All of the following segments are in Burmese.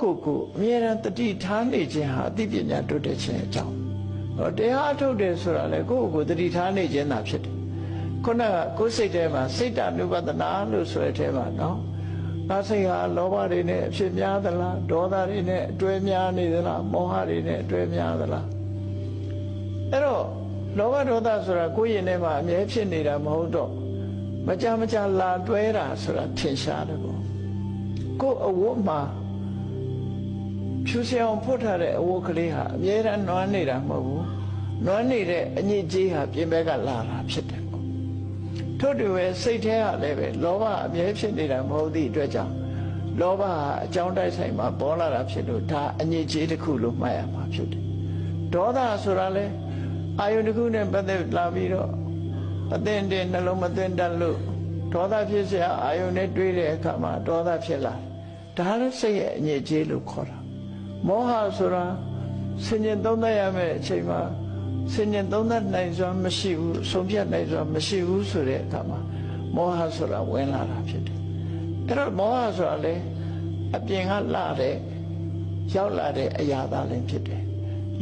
ကိုယ်ကိုအမြဲတမ်းတတိထားနေခြင်းဟာအသိပညာတိုးတက်ခြင်းအကြောင်းဟောတရားအထုတ်တယ်ဆိုတာလေကိုယ့်ကိုယ်ကိုတတိထားနေခြင်းသာဖြစ်တယ်ခုနကကိုယ်စိတ်ထဲမှာစိတ်တ ानु ပဒနာလို့ဆိုတဲ့ထဲမှာနော်ငါစိတ်ဟာလောဘတွေနဲ့အဖြစ်များသလားဒေါသတွေနဲ့အတွဲများနေသလားမောဟတွေနဲ့အတွဲများသလားအဲ့တော့လောဘဒေါသဆိုတာကိုယ့်ရင်ထဲမှာအမြဲဖြစ်နေတာမဟုတ်တော့မကြမကြလာတွဲတာဆိုတာထင်ရှားတယ်ပေါ့ကိုယ်အဝတ်မှာ ဖြူစင်အောင်ဖွတ်ထားတဲ့အဝတ်ကလေးဟာအမြဲတမ်းနွမ်းနေတာမဟုတ်ဘူးနွမ်းနေတဲ့အညစ်အကြေးဟာပြင်ဘက်ကလာတာဖြစ်တယ်ပေါ့ထို့တူပဲစိတ်ထဲကလည်းပဲလောဘအမြဲဖြစ်နေတာမဟုတ်သည့်အတွက်ကြောင့်လောဘဟာအကြောင်းတိုက်ဆိုင်မှာပေါ်လာတာဖြစ်လို့ဒါအညစ်အကြေးတစ်ခုလို့မှတ်ရမှာဖြစ်တယ်ဒေါသဆိုတာလဲအာယုန်တစ်ခုနဲ့ပတ်သက်လာပြီးတော့အသင်တင်နှလုံးမသွင်းတတ်လို့ဒေါသဖြစ်เสียအာယုန်နဲ့တွေးတဲ့အခါမှာဒေါသဖြစ်လာတယ်ဒါလည်းစိတ်ရဲ့အညစ်အကြေးလို့ခေါ်တာ မောဟဆိုတာဆင်ញင်သုံးသပ်ရမယ့်အချိန်မှာဆင်ញင်သုံးသပ်နိုင်စွာမရှိဘူးဆုံးဖြတ်နိုင်စွာမရှိဘူးဆိုတဲ့အခါမှာမောဟဆိုတာဝင်လာတာဖြစ်တယ်အဲ့တော့မောဟဆိုတာလေအပြင်ကလာတဲ့ရောက်လာတဲ့အရာသားလည်းဖြစ်တယ်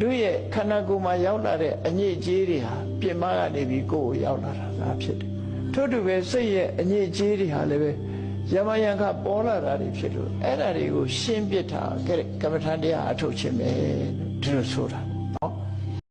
လူရဲ့ခန္ဓာကိုယ်မှာရောက်လာတဲ့အညစ်အကြေးတွေဟာပြင်မကနေပြီးကိုယ်ကိုရောက်လာတာသာဖြစ်တယ်ထို့တူပဲစိတ်ရဲ့အညစ်အကြေးတွေဟာလည်းပဲ ယမယံခပေါ်လာတာတွေဖြစ်လို့အဲ့ဒါတွေကိုရှင်းပြစ်တာကဲကမ္မထာတရားအထုတ်ခြင်းပဲဒီလိုဆိုတာ